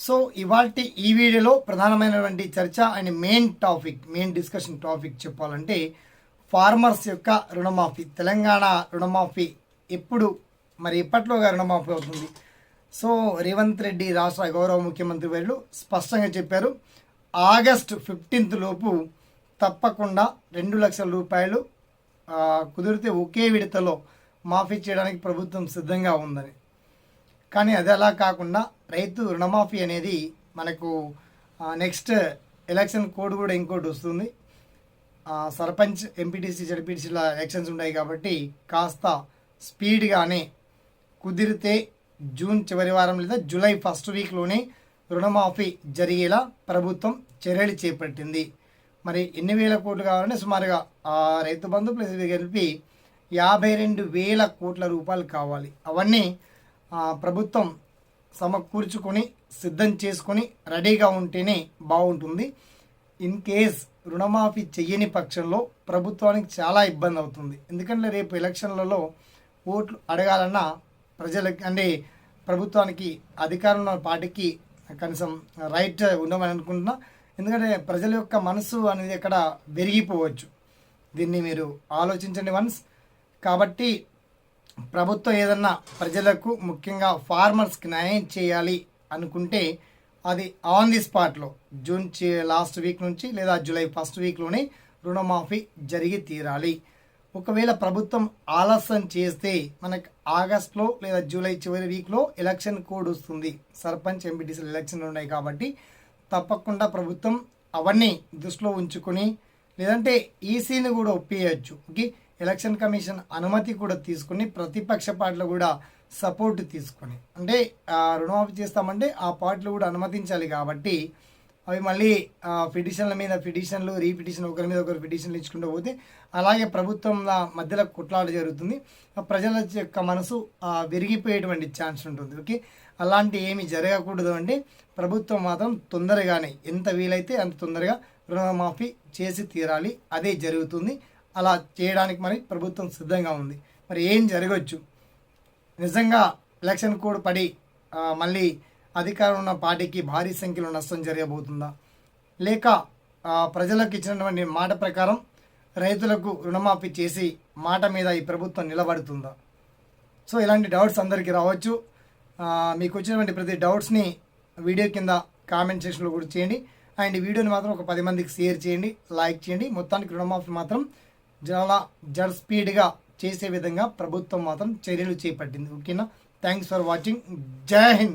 so ఇవాళ ఈ వీడియోలో ప్రధానమైనటువంటి చర్చ and main topic main discussion topic చెప్పాలంటే ఫార్మర్స్ యొక్క రుణమాఫీ తెలంగాణ రుణమాఫీ ఎప్పుడు మరి ఎప్పట్లోగా రుణమాఫీ అవుతుంది? సో రేవంత్ రెడ్డి రాష్ట్ర గౌరవ ముఖ్యమంత్రి వర్యులు స్పష్టంగా చెప్పారు ఆగస్ట్ ఫిఫ్టీన్త్ లోపు తప్పకుండా రెండు లక్షల రూపాయలు కుదిరితే ఒకే విడతలో మాఫీ చేయడానికి ప్రభుత్వం సిద్ధంగా ఉందని. కానీ అది అలా కాకుండా రైతు రుణమాఫీ అనేది మనకు నెక్స్ట్ ఎలక్షన్ కోడ్ కూడా ఇంకోటి వస్తుంది. సర్పంచ్ ఎంపీటీసీ జడ్పీటీసీల ఎలక్షన్స్ ఉన్నాయి కాబట్టి కాస్త స్పీడ్గానే కుదిరితే జూన్ చివరి వారం లేదా జూలై ఫస్ట్ వీక్లోనే రుణమాఫీ జరిగేలా ప్రభుత్వం చర్యలు చేపట్టింది. మరి ఎన్ని వేల కోట్లు కావాలంటే సుమారుగా ఆ రైతు బంధు ప్లస్ కలిపి యాభై రెండు వేల కోట్ల రూపాయలు కావాలి. అవన్నీ ప్రభుత్వం సమకూర్చుకొని సిద్ధం చేసుకొని రెడీగా ఉంటేనే బాగుంటుంది. ఇన్ కేస్ రుణమాఫీ చెయ్యని పక్షంలో ప్రభుత్వానికి చాలా ఇబ్బంది అవుతుంది. ఎందుకంటే రేపు ఎలక్షన్లలో ఓట్లు అడగాలన్నా ప్రజలకి అంటే ప్రభుత్వానికి అధికారంలో ఉన్న పార్టీకి కనీసం రైట్ ఉండమని అనుకుంటున్నా. ఎందుకంటే ప్రజల యొక్క మనసు అనేది అక్కడ పెరిగిపోవచ్చు దీన్ని మీరు ఆలోచించండి వన్స్ కాబట్టి ప్రభుత్వం ఏదన్నా ప్రజలకు ముఖ్యంగా ఫార్మర్స్కి న్యాయం చేయాలి అనుకుంటే అది ఆన్ ది స్పాట్లో జూన్ లాస్ట్ వీక్ నుంచి లేదా జూలై ఫస్ట్ వీక్లోనే రుణమాఫీ జరిగి తీరాలి. ఒకవేళ ప్రభుత్వం ఆలస్యం చేస్తే మనకు ఆగస్ట్లో లేదా జూలై చివరి వీక్లో ఎలక్షన్ కోడ్ వస్తుంది. సర్పంచ్ ఎంపీటీసీలు ఎలక్షన్లు ఉన్నాయి కాబట్టి తప్పకుండా ప్రభుత్వం అవన్నీ దృష్టిలో ఉంచుకొని లేదంటే ఈసీని కూడా ఒప్పియచ్చు. ఓకే? ఎలక్షన్ కమిషన్ అనుమతి కూడా తీసుకుని ప్రతిపక్ష పార్టీలు కూడా సపోర్ట్ తీసుకొని. అంటే రుణమాఫీ చేస్తామంటే ఆ పార్టీలు కూడా అనుమతించాలి కాబట్టి అవి మళ్ళీ పిటిషన్ల మీద పిటిషన్లు రీపిటిషన్ ఒకరి మీద ఒకరు పిటిషన్లు ఇచ్చుకుంటూ పోతే అలాగే ప్రభుత్వం మధ్యలో కుట్లాట జరుగుతుంది. ఆ ప్రజల యొక్క మనసు విరిగిపోయేటువంటి ఛాన్స్ ఉంటుంది. ఓకే? అలాంటి ఏమి జరగకూడదు అంటే ప్రభుత్వం మాత్రం తొందరగానే ఎంత వీలైతే అంత తొందరగా రుణమాఫీ చేసి తీరాలి. అదే జరుగుతుంది. అలా చేయడానికి మరి ప్రభుత్వం సిద్ధంగా ఉంది. మరి ఏం జరగవచ్చు నిజంగా ఎలక్షన్ కోడ్ పడి మళ్ళీ అధికారం ఉన్న పార్టీకి భారీ సంఖ్యలో నష్టం జరగబోతుందా? లేక ప్రజలకు ఇచ్చినటువంటి మాట ప్రకారం రైతులకు రుణమాఫీ చేసి మాట మీద ఈ ప్రభుత్వం నిలబడుతుందా? సో ఇలాంటి డౌట్స్ అందరికీ రావచ్చు. మీకు వచ్చినటువంటి ప్రతి డౌట్స్ని వీడియో కింద కామెంట్ సెక్షన్లో కూడా చేయండి. అండ్ వీడియోని మాత్రం ఒక పది మందికి షేర్ చేయండి లైక్ చేయండి. మొత్తానికి రుణమాఫీ మాత్రం చాలా జడ్ స్పీడ్గా చేసే విధంగా ప్రభుత్వం మాత్రం చర్యలు చేపట్టింది. ఓకేనా? థ్యాంక్స్ ఫర్ వాచింగ్ జై హింద్.